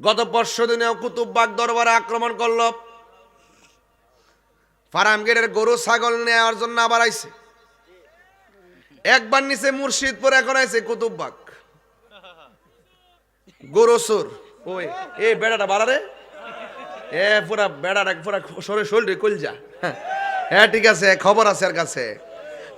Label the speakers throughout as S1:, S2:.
S1: গত পরশু দিনেও কুতুববাগ দরবারে আক্রমণ করল। ফারামগেটের গরু ছাগল নেওয়ার জন্য আবার আইছে। একবার নিচে মুর্শিদপুর এখন আইছে কুতুববাগ গরু সুর ওই এই বেড়াটা বাড়ারে এ পুরা বেড়াটা পুরা শরীর শরীর কলজা। হ্যাঁ, ঠিক আছে খবর আছে এর কাছে।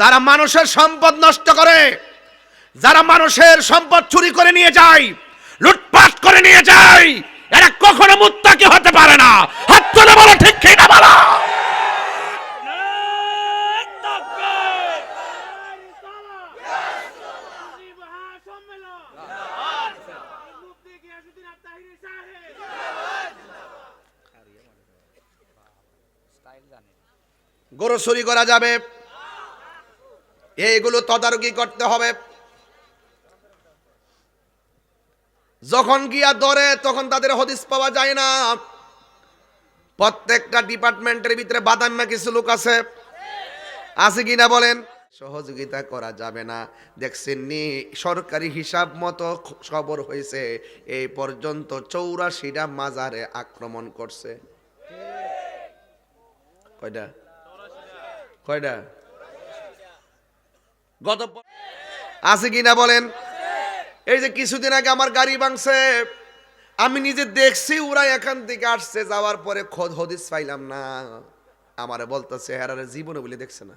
S1: যারা মানুষের সম্পদ নষ্ট করে যারা মানুষের সম্পদ চুরি করে নিয়ে যায় লুটপাট করে নিয়ে যায় এরা কখনো মুত্তাকি হতে পারে না। হাত তুলে বলো, ঠিক কি না বলো? গরু চুরি করা যাবে। এইগুলো তদারকি করতে হবে। যখন গিয়া ধরে তখন তাদের হদিস পাওয়া যায় না। প্রত্যেকটা ডিপার্টমেন্টের ভিতরে বাদাম্মা কিছু লোক আছে। আছে কিনা বলেন? সহযোগিতা করা যাবে না। দেখছেন নি, সরকারি হিসাব মতো খবর হয়েছে। এই পর্যন্ত চৌরাশিটা মাজারে আক্রমণ করছে। কয়টা? কয়টা? গত আছে কিনা বলেন? এই যে কিছুদিন আগে আমার গাড়ি ভাঙছে, আমি নিজে দেখছি, ওরা এখান থেকে আসছে, যাওয়ার পরে খোদ হদিস পাইলাম না। আমারে বলতেছে, হেরারে জীবনে বলে দেখছে না।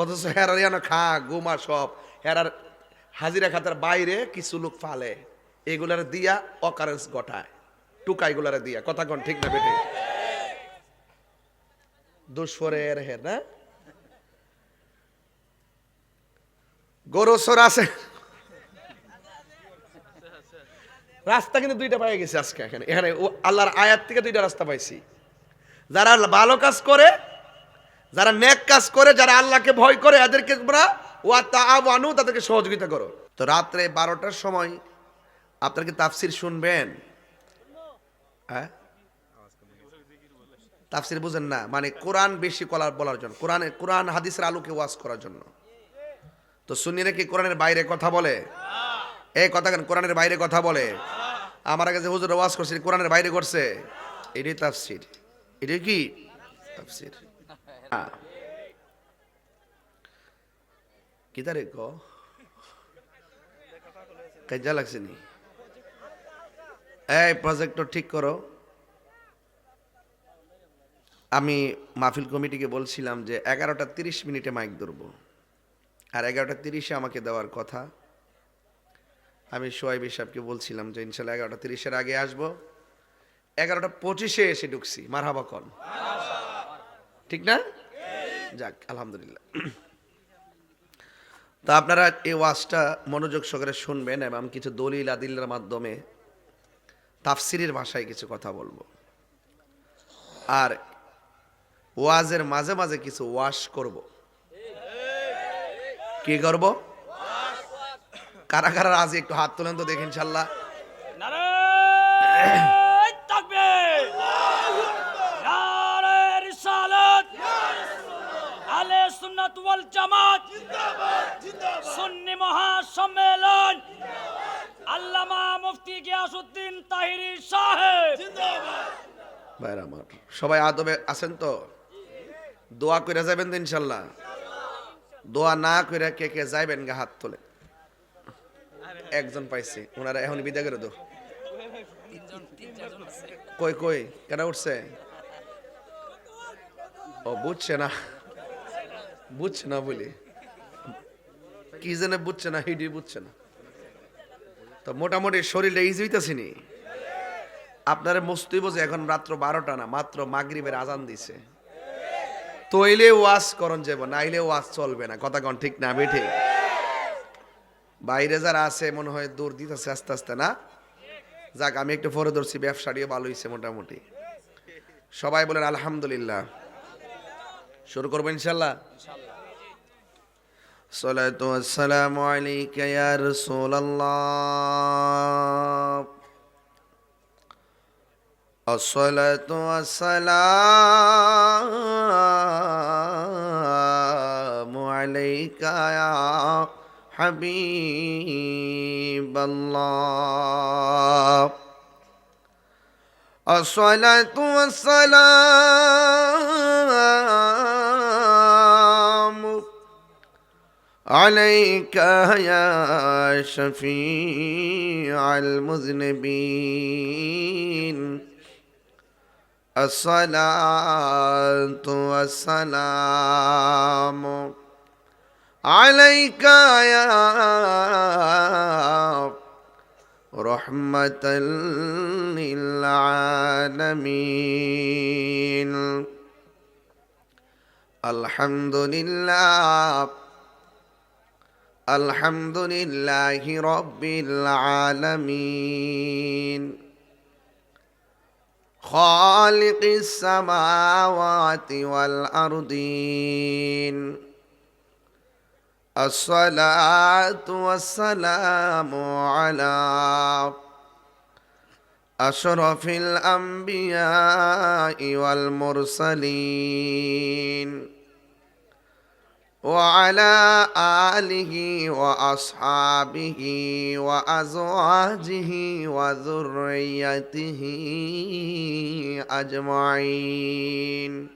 S1: অথচ হেরার যেন খা, গোমা সব। হেরার হাজিরা খাতার বাইরে কিছু লোক ফালে, এগুলার দিয়া অকারেন্স ঘটায়। টুকা এগুলারে দিয়া। কথা কোন, ঠিক না বেটে হের, না? গরু সর আছে। রাস্তা কিন্তু দুইটা পাই গেছে আজকে এখানে। এখানে ও আল্লাহর আয়াত থেকে দুইটা রাস্তা পাইছি। যারা ভালো কাজ করে, যারা নেক কাজ করে, যারা আল্লাহকে ভয় করে, এদেরকে তোমরা ওয়া তাআওয়ানু তাদেরকে সহযোগিতা করো। তো রাত্রে বারোটার সময় আপনারা কি তাফসির শুনবেন? হ্যাঁ? তাফসির বুঝেন না মানে কোরআন বেশি কলার বলার জন্য। কোরআনে, কোরআন হাদিসের আলোকে ওয়াজ করার জন্য। তো সুন্নিরা কি কোরআনের বাইরে কথা বলে? এই কথা কেন? কোরআনের বাইরে কথা বলে। আমার যে হুজুর ওয়াজ করছে কোরআনের বাইরে করছে। এটাই তাফসির। এটাই কি? তাফসির। হ্যাঁ কি তারে ক? কাজা লাগছে নি। এই প্রজেক্টর ঠিক করো। আমি মাহফিল কমিটিকে বলছিলাম যে এগারোটা তিরিশ মিনিটে মাইক ধরবো। আর এগারোটা তিরিশে আমাকে দেওয়ার কথা। আমি সোয়াইব সাহেবকে বলছিলাম যে ইনশাল্লাহ এগারোটা তিরিশের আগে আসব। এগারোটা পঁচিশে এসে ঢুকছি। মারহাবা কন ঠিক না? যাক, আলহামদুলিল্লাহ। তা আপনারা এই ওয়াজটা মনোযোগ সহকারে শুনবেন এবং কিছু দলিল আদিলের মাধ্যমে তাফসিরের ভাষায় কিছু কথা বলব। আর ওয়াজের মাঝে মাঝে কিছু ওয়াশ করব। কি করব? কারা কারা আজ একটু হাত তোলেন তো দেখেন ইনশাল্লাহ।
S2: জামাত। সুন্নি মহাসম্মেলন। আল্লামা মুফতি গিয়াসউদ্দিন তাহিরি সাহেব।
S1: ভাইরা আমার সবাই আদবে আছেন তো? দোয়া করে যাবেন তো ইনশাল্লাহ। দোয়া না করে কে কে যাইবেন গা হাত তোলে একজন পাইছি ওনারা এখন বিদায় করে দো। কই কই কেন উঠছে? ও বুঝছে না। বুঝছে না বলি। কি যেন বুঝছে না হিডি বুঝছে না। তো মোটামুটি শরীরটা ইজি হইতেছিনি আপনার মস্তি বোঝে এখন রাত্র বারোটা না মাত্র মাগরিবের আজান দিছে। তৈলে ওয়াজ করন যাব নাইলে ওয়াজ চলবে না কথা কন ঠিক না বেঠে বাইরে যারা আছে মনে হয় দূর দিতেছে আস্তে আস্তে না যাক আমি একটু ফরে ধরছি ব্যবসাটিও ভালো হয়েছে মোটামুটি সবাই বলেন আলহামদুলিল্লাহ শুরু করবো ইনশাল্লাহ صلاة والسلام عليك يا رسول الله الصلاة والسلام عليك يا حبيب الله. الصلاة والسلام عليك يا شفيع المذنبين. الصلاة والسلام عليك يا رحمة للعالمين. الحمد لله الحمد لله رب العالمين. خالق السماوات والأرضين. الصلاة والسلام على أشرف الأنبياء والمرسلين وعلى آله وأصحابه وأزواجه وذريته أجمعين.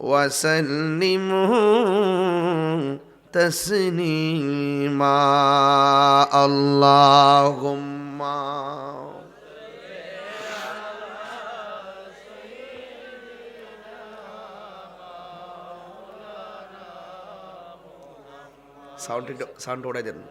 S1: وسلموا تسليما اللهم സൗണ്ട് സൗണ്ട് ഓടാതിരുന്നു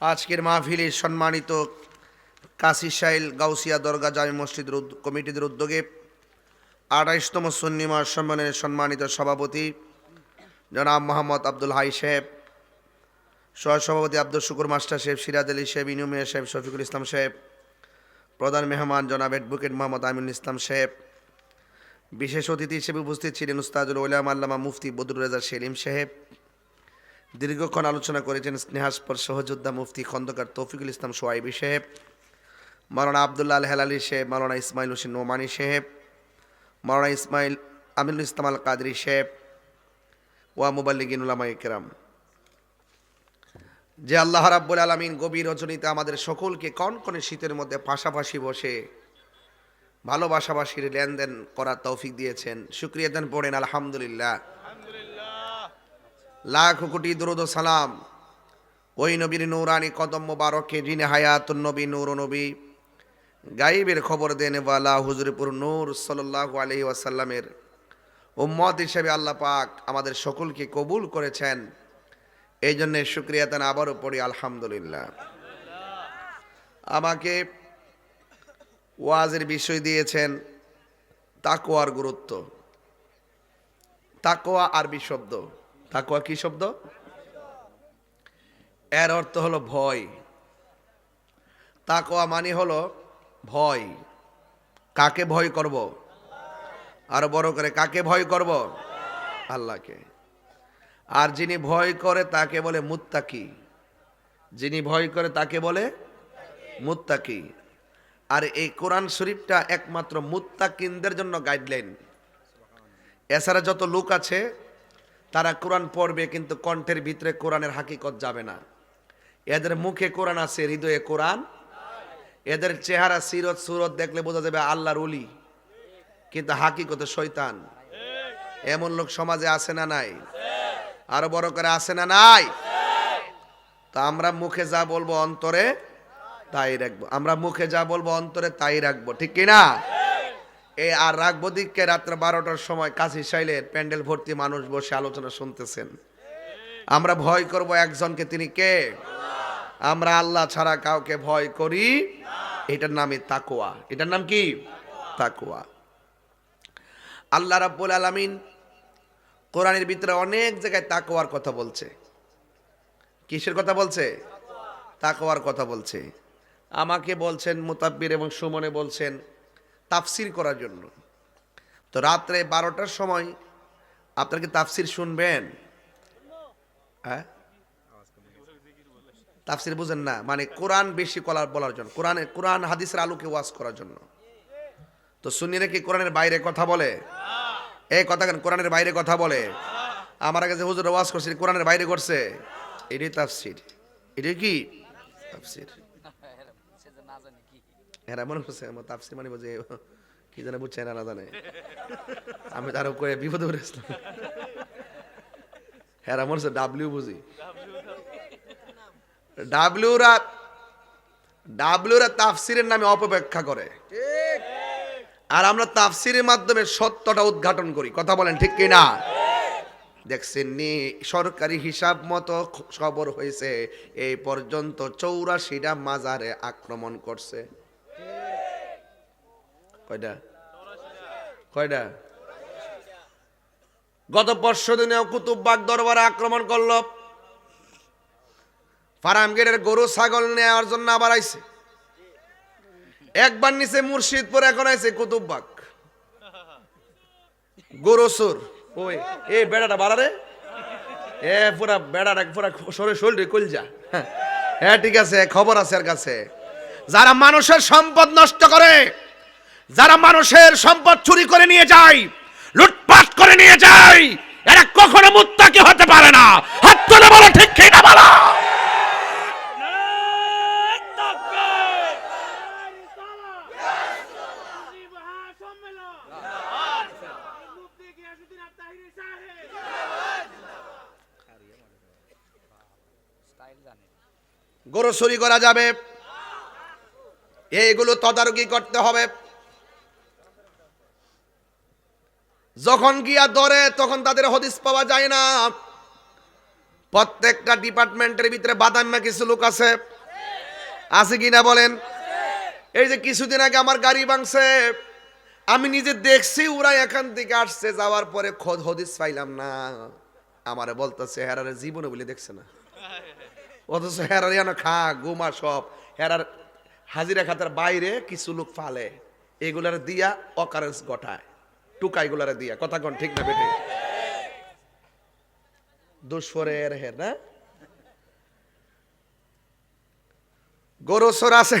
S1: আজকের মাহফিলে সম্মানিত কাশি সাইল গাউসিয়া দরগা জামি মসজিদ কমিটিদের উদ্যোগে আঠাইশতম সন্নিমা সম্মেলনের সম্মানিত সভাপতি জনাব মোহাম্মদ আব্দুল হাই সাহেব, সহসভাপতি আব্দুল শুকুর মাস্টার সাহেব, সিরাজ আলী সাহেব, ইনুমিয়া সাহেব, শফিকুল ইসলাম সাহেব, প্রধান মেহমান জনাব অ্যাডভোকেট মোহাম্মদ আমিনুল ইসলাম সাহেব, বিশেষ অতিথি হিসেবে উপস্থিত ছিলেন উস্তাদুল ওলাম আল্লামা মুফতি বদরুল রেজা সেলিম সাহেব দীর্ঘক্ষণ আলোচনা করেছেন স্নেহাস্পর সহযোদ্ধা মুফতি খন্দকার তৌফিকুল ইসলাম সোয়াইবি সাহেব, মাওলানা আবদুল্লাহ আল হেলালি সাহেব, মাওলানা ইসমাইল হোসেন নোমানি সাহেব, মাওলানা ইসমাইল আমিনুল ইসলাম আল কাদরি সাহেব ওয়া মুবাল্লিগিন উলামা ইকরাম যে আল্লাহ রাব্বুল আলামিন গভীর রজনীতে আমাদের সকলকে কনকনে শীতের মধ্যে পাশাপাশি বসে ভালোবাসাবাসীর লেনদেন করার তৌফিক দিয়েছেন। শুক্রিয়া দেন পড়েন, আলহামদুলিল্লাহ। লাখ কোটি দরুদ সালাম। ওই নবীর নৌরানি কদম মোবারকে, যিনি হায়াতুন নবী, নূর নবী। গাইবের খবর দেন, ওয়ালা হুজুরপুর নূর সাল্লাল্লাহু আলাইহি ওয়াসাল্লামের। উম্মত হিসেবে আল্লাহ পাক আমাদের সকলকে কবুল করেছেন। এই জন্যে শুক্রিয়া তান আবারও পড়ি, আলহামদুলিল্লাহ। আমাকে ওয়াজের বিষয় দিয়েছেন তাকোয়ার গুরুত্ব। তাকোয়া আরবি শব্দ। তাকোয়া কি শব্দ? এর অর্থ হলো ভয়। তাকোয়া মানে হলো ভয়। কাকে ভয় করব? আর বড় করে, কাকে ভয় করব? আল্লাহকে। আর যিনি ভয় করে তাকে বলে মুত্তাকি। যিনি ভয় করে তাকে বলে মুত্তাকি। আর এই কোরআন শরীফটা একমাত্র মুত্তাকিনদের জন্য গাইডলাইন এছাড়া যত লোক আছে তারা কোরআন পড়বে, কিন্তু কণ্ঠের ভিতরে কোরআনের হাকিকত যাবে না। এদের মুখে কোরআন আছে, হৃদয়ে কোরআন। এদের চেহারা সিরত সুরত দেখলে বোঝা যাবে আল্লাহর উলি কিন্তু হাকিকতে শৈতান এমন লোক সমাজে আছে না নাই? আরও বড় করে আছে না নাই? তা আমরা মুখে যা বলব অন্তরে তাই রাখব। আমরা মুখে যা বলব অন্তরে তাই রাখব, ঠিক কি না এই আর রাখব দিককে রাত্র বারোটার সময় কাশি সাইলের প্যান্ডেল ভর্তি মানুষ বসে আলোচনা শুনতেছেন। আমরা ভয় করব একজনকে, তিনি কে? আমরা আল্লাহ ছাড়া কাউকে ভয় করি। এটার নামই তাকোয়া এটার নাম কি? তাকোয়া আল্লাহ রাব্বুল আলামিন কোরআনের ভিতরে অনেক জায়গায় তাকোয়ার কথা বলছে। কিসের কথা বলছে? তাকওয়ার কথা বলছে। আমাকে বলছেন মুতাব্বির এবং সুমনে বলছেন তাফসির করার জন্য। তো রাত্রে বারোটার সময় আপনার কি তাফসির শুনবেন? হ্যাঁ? তাফসির বুঝেন না। মানে কোরআন বেশি কলার বলার জন্য। কোরআনে, কোরআন হাদিসের আলোকে ওয়াজ করার জন্য। তো সুন্নিরা কি কোরআনের বাইরে কথা বলে? এই কথা কেন? কোরআনের বাইরে কথা বলে। আমার কাছে হুজুর ওয়াজ করছে কোরআনের বাইরে করছে। এটাই তাফসির। এটা কি? তাফসির। এরা মনে করছে আমার তাফসির মানে বুঝে কি জানে বুঝছে না জানে আমি তারও কয়ে বিপদে পড়েছিলাম হ্যাঁ মনে ডাব্লিউ বুঝি। ডাব্লিউরা ডাব্লিউরা তাফসিরের নামে অপব্যাখ্যা করে। আর আমরা তাফসিরের মাধ্যমে সত্যটা উদ্ঘাটন করি। কথা বলেন ঠিক কি না? দেখছেন নি সরকারি হিসাব মতো খবর হয়েছে এই পর্যন্ত চৌরাশিটা মাজারে আক্রমণ করছে। কয়টা? গত পরশু দিনেও কুতুববাগ দরবারে আক্রমণ করল। ফার্মগেটের গরু ছাগল নেওয়ার জন্য আবার আইছে। একবার নিচে মুর্শিদপুর এখন আইছে কুতুববাগ। গরুসুর। ওই এই বেড়াটা বাড়ারে এ পুরা বেড়াটা পুরা সরে শরীর হ্যাঁ, হ্যাঁ ঠিক আছে খবর আছে আর কাছে। যারা মানুষের সম্পদ নষ্ট করে যারা মানুষের সম্পদ চুরি করে নিয়ে যায়, লুটপাট করে নিয়ে যায়, এরা কখনো মুত্তাকি হতে পারে না। হাত তুলে বলো, ঠিক কি না বলো? গরু চুরি করা যাবে। এইগুলো তদারকি করতে হবে। যখন গিয়া ধরে, তখন তাদের হদিস পাওয়া যায় না। প্রত্যেকটা ডিপার্টমেন্টের ভিতরে বাদাম্মা কিছু লোক আছে। আছে কিনা বলেন? এই যে কিছুদিন আগে আমার গাড়ি ভাঙছে, আমি নিজে দেখছি, ওরা এখান থেকে আসছে, যাওয়ার পরে খোদ হদিস পাইলাম না। আমারে বলতেছে, হেরারে জীবনে বলে দেখছে না। অথচ হেরার যেন খা গুমা সব। হেরার হাজিরা খাতার বাইরে কিছু লোক ফালে। এগুলার দিয়া অকারেন্স ঘটায়। টুকাইগুলারে দিয়া, কথা কোন ঠিক না বেটে? না? আছে।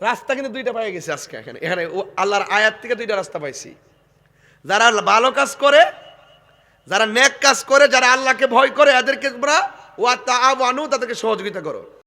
S1: রাস্তা কিন্তু দুইটা পাই গেছে আজকে এখানে। এখানে আল্লাহর আয়াত থেকে দুইটা রাস্তা পাইছি। যারা ভালো কাজ করে, যারা নেক কাজ করে, যারা আল্লাহকে ভয় করে, এদেরকে তোমরা ওয়া তাআওয়ানু তাদেরকে সহযোগিতা করো।